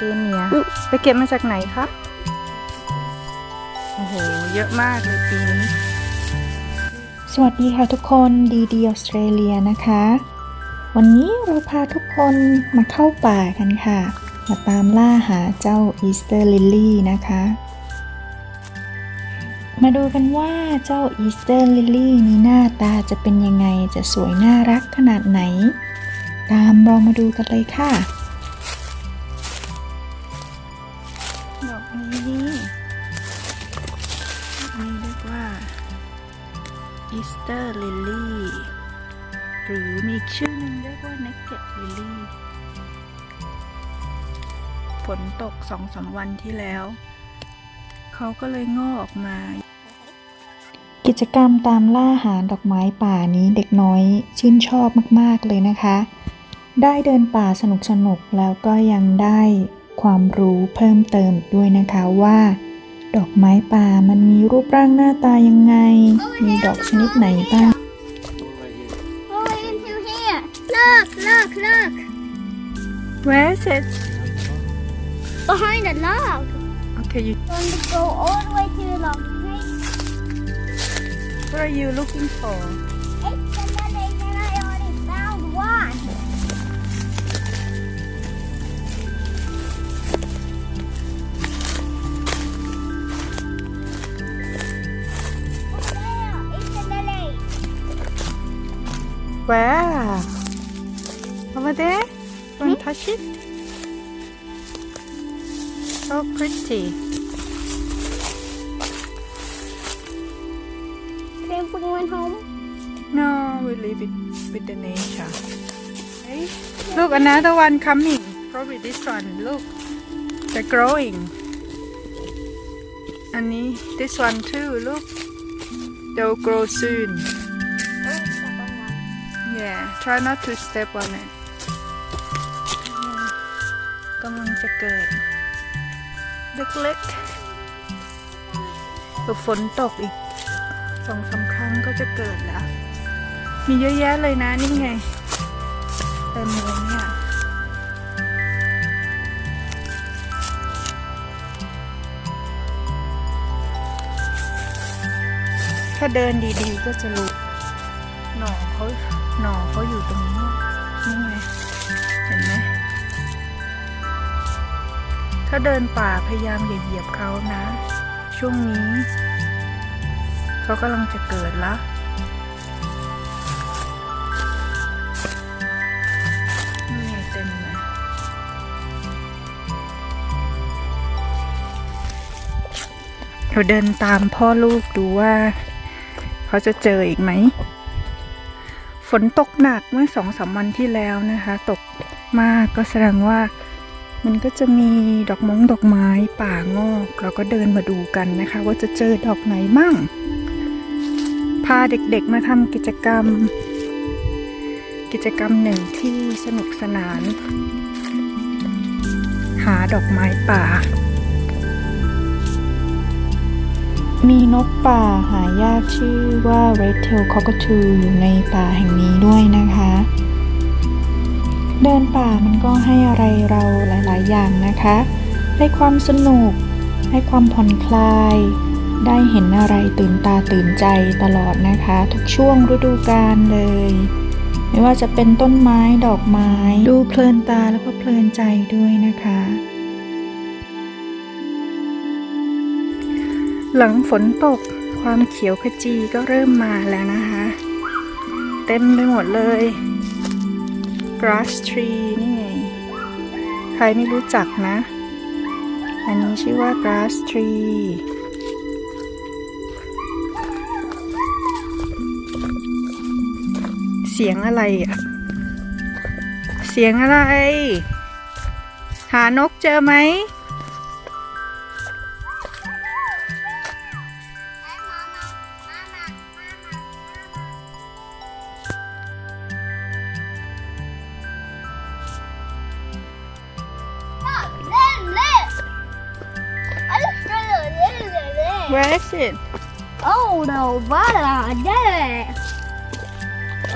เดเนีย ไปเก็บมาจากไหนครับโอ้โห เยอะมากเลยปีนี้ สวัสดีค่ะทุกคนดีดีออสเตรเลียนะคะ วันนี้เราพาทุกคนมาเข้าป่ากันค่ะ มาตามล่าหาเจ้าอีสเตอร์ลิลลี่นะคะ มาดูกันว่าเจ้าอีสเตอร์ลิลลี่นี้หน้าตาจะเป็นยังไงจะสวยน่ารักขนาดไหน ตามเรามาดูกันเลยค่ะ Easter Lily หรือมีชื่อหนึงเรียกว่า Naked Lily ฝนตกสองสามวันที่แล้ว เขาก็เลยงอกออกมา กิจกรรมตามล่าหาดอกไม้ป่านี้เด็กน้อยชื่นชอบมาก ๆ เลยนะคะ ได้เดินป่าสนุกๆแล้วก็ยังได้ความรู้เพิ่มเติมด้วยนะคะว่า ดอกไม้ป่ามันมีรูปร่างหน้าตายังไง มีดอกชนิดไหนบ้าง Oh, into here. Look, look, look. Where is it Behind the log. Okay you Going to go all the way to the log. Okay? what are you looking for Where over there don't touch it so pretty Can we went home? No, we leave it with the nature. Okay. Look, another one coming. Probably this one. Look, they're growing. And this one too. Look, they'll grow soon. Yeah, try not to step on it. กำลังจะเกิด เล็กๆเดี๋ยวฝนตกอีกสองสาครั้งก็จะเกิดแล้ว มีเยอะแยะเลยนะนี่ไงเต็มเลยเนี่ยถ้าเดินดีๆก็จะรู้หน่อเขา หน่อเขาอยู่ตรงนี้นี่ไงเห็นไหมถ้าเดินป่าพยายามอย่าเหยียบเขานะ ช่วงนี้ เขากำลังจะเกิดละนี่เต็มเลยเราเดินตามพ่อลูกดูว่า เขาจะเจออีกไหม ฝนตกหนักเมื่อสองสามวันที่แล้วนะคะ ตกมากก็แสดงว่ามันก็จะมีดอกมงดอกไม้ป่างอกเราก็เดินมาดูกันนะคะ ว่าจะเจอดอกไหนมั่ง พาเด็กๆมาทำกิจกรรม กิจกรรมหนึ่งที่สนุกสนาน หาดอกไม้ป่า มีนกป่าหายากชื่อว่า Red Tail Cockatoo อยู่ในป่าแห่งนี้ด้วยนะคะ เดินป่ามันก็ให้อะไรเราหลาย ๆ อย่างนะคะ ให้ความสนุก ให้ความผ่อนคลาย ได้เห็นอะไรตื่นตาตื่นใจตลอดนะคะ ทุกช่วงฤดูกาลเลย ไม่ว่าจะเป็นต้นไม้ดอกไม้ ดูเพลินตาแล้วก็เพลินใจด้วยนะคะ หลังฝนตกความเขียวขจีก็เริ่มมาแล้วนะคะ เต็มไปหมดเลย grass tree นี่ไง ใครไม่รู้จักนะ อันนี้ชื่อว่า grass tree เสียงอะไรอะ เสียงอะไร หานกเจอไหม Where is it Oh, no, what there?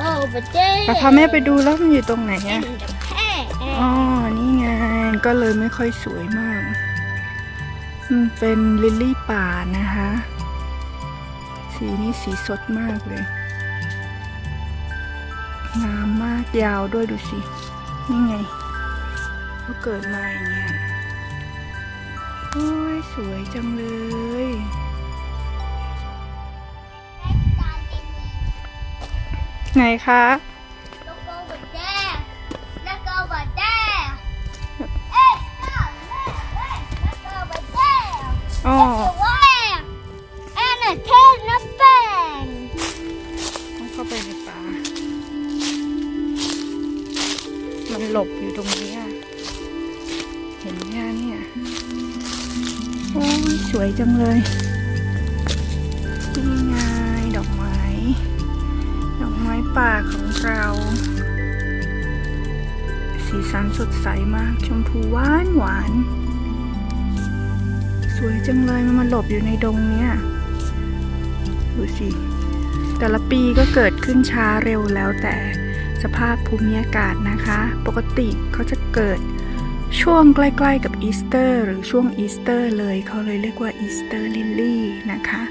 Over there. เราพาแม่ไปดูแล้วมันอยู่ตรงไหนอะ In the pen. อ๋อนี่ไง ก็เลยไม่ค่อยสวยมาก มันเป็นลิลลี่ป่านะคะ สีนี้สีสดมากเลย งามมากยาวด้วยดูสิ นี่ไงก็เกิดมาอย่างเงี้ย โอ้ย สวยจังเลย ไหนคะแล้วก็บดแด้แล้วก็บดแด้เอ๊ะแล้วก็บดแด้อ๋อแต่ว่าแอนน่ะเทศน้ำแป้งต้องเข้าไปในป่า มันหลบอยู่ตรงนี้อะเห็นไหมคะเนี่ย โอ้ยสวยจังเลย ป่าของเรา สีสันสดใสมาก ชมพูหวานหวาน สวยจังเลยมันมาหลบอยู่ในดงเนี่ยดูสิ แต่ละปีก็เกิดขึ้นช้าเร็วแล้วแต่สภาพภูมิอากาศนะคะ ปกติเขาจะเกิดช่วงใกล้ ๆ กับอีสเตอร์ หรือช่วงอีสเตอร์เลยเขาเลยเรียกว่าอีสเตอร์ลิลลี่นะคะ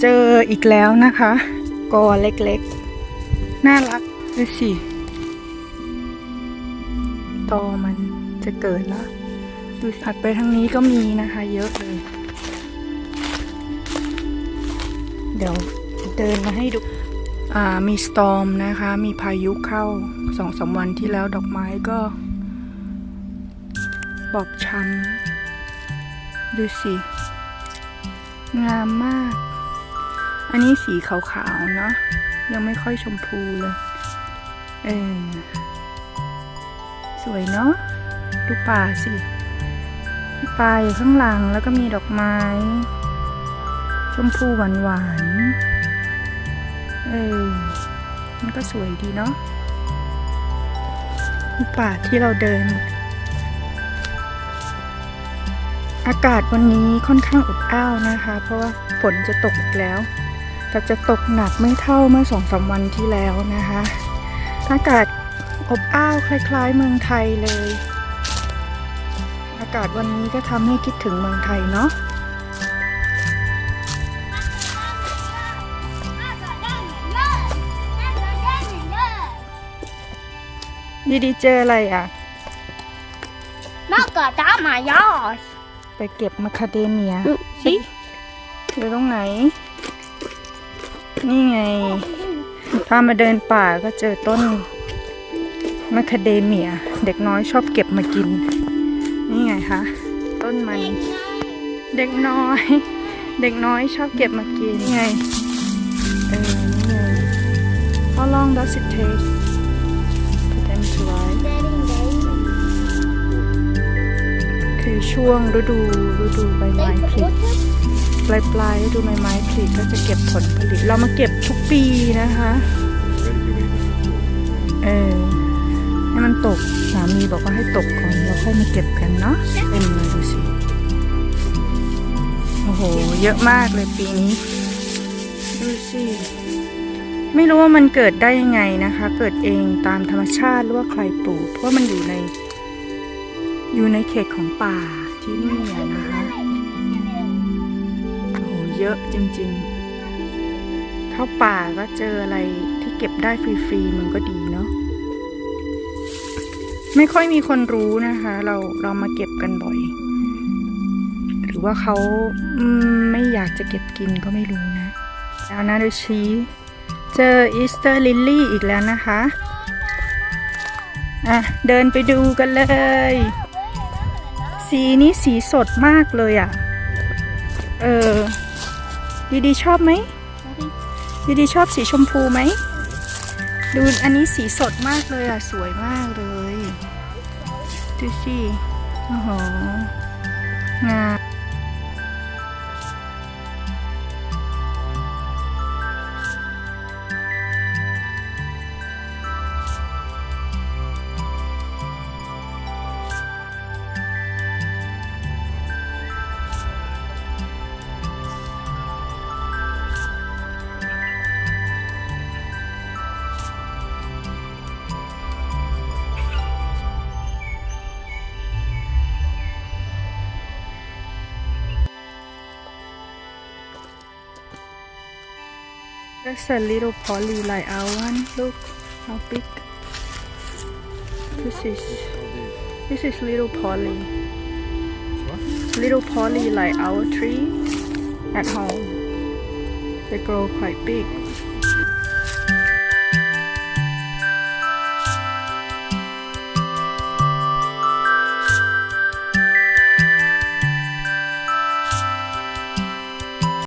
เจออีกแล้วนะคะ กอเล็กๆ น่ารักดูสิตอมันจะเกิดล้วดูถัดไปทางนี้ก็มีนะคะ เยอะเลย เดี๋ยวเดินมาให้ดู อ่ามีสตอมนะคะ มีพายุเข้าสองสามวันที่แล้วดอกไม้ก็ บอบช้ำดูสิ งามมาก อันนี้สีขาวๆเนาะยังไม่ค่อยชมพูเลย เออ สวยเนาะดูป่าสิป่าอยู่ข้างหลังแล้วก็มีดอกไม้ ชมพูหวานหวานๆเออ มันก็สวยดีเนาะป่าที่เราเดิน อากาศวันนี้ค่อนข้างอบอ้าวนะคะ เพราะว่าฝนจะตกอีกแล้ว แต่จะตกหนักไม่เท่าเมื่อสองสามวันที่แล้วนะคะอากาศอบอ้าวคล้าย ๆ เมืองไทยเลย อากาศวันนี้ก็ทำให้คิดถึงเมืองไทยเนาะดีดีเจออะไรอะมากกว่าจ้ามายอสไปเก็บมะคาเดเมียสิอยู่ตรงไหน นี่ไงถ้ามาเดินป่าก็เจอต้นมะคาเดเมีย เด็กน้อยชอบเก็บมากิน นี่ไงคะ ต้นมัน เด็กน้อย เด็กน้อยชอบเก็บมากินนี่ไงเออนี่ไง How long does it take for them to ripe คือช่วงฤดูฤดูใบไม้ผลิ ปลายปลายๆฤดูใบไม้ผลิก็จะเก็บผลผลิต เรามาเก็บทุกปีนะคะ เออให้มันตกสามีบอกว่าให้ตกก่อนแล้วค่อยมาเก็บกันเนาะเต็มเลยดูสิโอ้โห เยอะมากเลยปีนี้ ดูสิไม่รู้ว่ามันเกิดได้ยังไงนะคะ เกิดเองตามธรรมชาติหรือว่าใครปลูกเพราะว่ามันอยู่ใน อยู่ในเขตของป่าที่นี่อะนะคะโอ้โห เยอะจริงๆ เข้าป่าก็เจออะไรที่เก็บได้ฟรีๆมันก็ดีเนาะ ไม่ค่อยมีคนรู้นะคะ เราเรามาเก็บกันบ่อย หรือว่าเขาไม่อยากจะเก็บกินก็ไม่รู้นะแล้วนะดูชี้เจออีสเตอร์ลิลลี่อีกแล้วนะคะอะเดินไปดูกันเลย สีนี้สีสดมากเลยอะ เออ ยูดีชอบไหมยูดีชอบสีชมพูไหม ดูอันนี้สีสดมากเลยอะ สวยมากเลย ดูสิโอ้โหงาม That's a little poly like our one. Look how big. This is this is little poly. Little poly like our tree at home. They grow quite big.